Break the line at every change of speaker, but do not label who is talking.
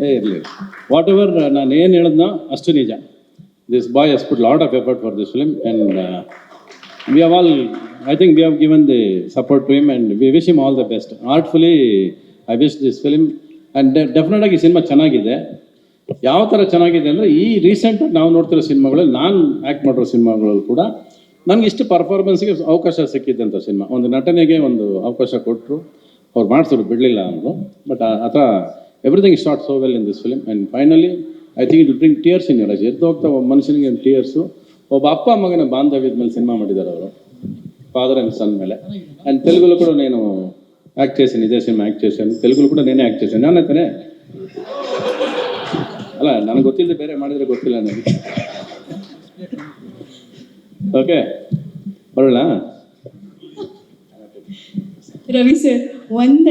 ಏ, ಇರಲಿ what ever ನಾನು ಏನು ಹೇಳಿದ್ನೋ ಅಷ್ಟು ನಿಜ. This boy has put lot of effort for this film and we have all I think we have given the support to him and we wish him all the best heartfully I wish this film and definite ಆಗಿ cinema ಚೆನ್ನಾಗಿದೆ. ಯಾವ ಥರ ಚೆನ್ನಾಗಿದೆ ಅಂದರೆ ಈ ರೀಸೆಂಟಾಗಿ ನಾವು ನೋಡ್ತಿರೋ ಸಿನಿಮಾಗಳಲ್ಲಿ ನಾನು ಆ್ಯಕ್ಟ್ ಮಾಡಿರೋ ಸಿನಿಮಾಗಳಲ್ಲಿ ಕೂಡ ನನಗೆ ಇಷ್ಟು ಪರ್ಫಾರ್ಮೆನ್ಸ್ಗೆ ಅವಕಾಶ ಸಿಕ್ಕಿದ್ದಂಥ ಸಿನಿಮಾ ಒಂದು ನಟನೆಗೆ ಒಂದು ಅವಕಾಶ ಕೊಟ್ಟರು ಅವ್ರು ಮಾಡಿಸಿದ್ರು ಬಿಡಲಿಲ್ಲ ಅವರು ಬಟ್ ಆ ಥರ everything start so well in this film and finally I think it drink tears in edge ಎದ್ದು ಹೋಗ್ತಾ ಒಬ್ಬ ಮನುಷ್ಯನಿಗೆ ಟಿಯರ್ಸು ಒಬ್ಬ ಅಪ್ಪ ಮಗನ ಬಾಂಧವ್ಯದ ಮೇಲೆ ಸಿನಿಮಾ ಮಾಡಿದ್ದಾರೆ ಅವರು. ಫಾದರ್ అండ్ సన్ మేలే అండ్ తెలుగులో కూడా నేను యాక్ట్ చేశాను ఇదే సినిమా యాక్ట్ చేశాను తెలుగులో కూడా నేనే యాక్ట్ చేశాను ನಾನು ತಾನೇ ಅಲ್ಲ, ನನಗೆ ಗೊತ್ತಿಲ್ಲದೆ ಬೇರೆ ಮಾಡಿದರೆ ಗೊತ್ತಿಲ್ಲ ನನಗೆ. ಓಕೆ ಬರೋಣ?
ರವಿ ಸರ್ ಒಂದ್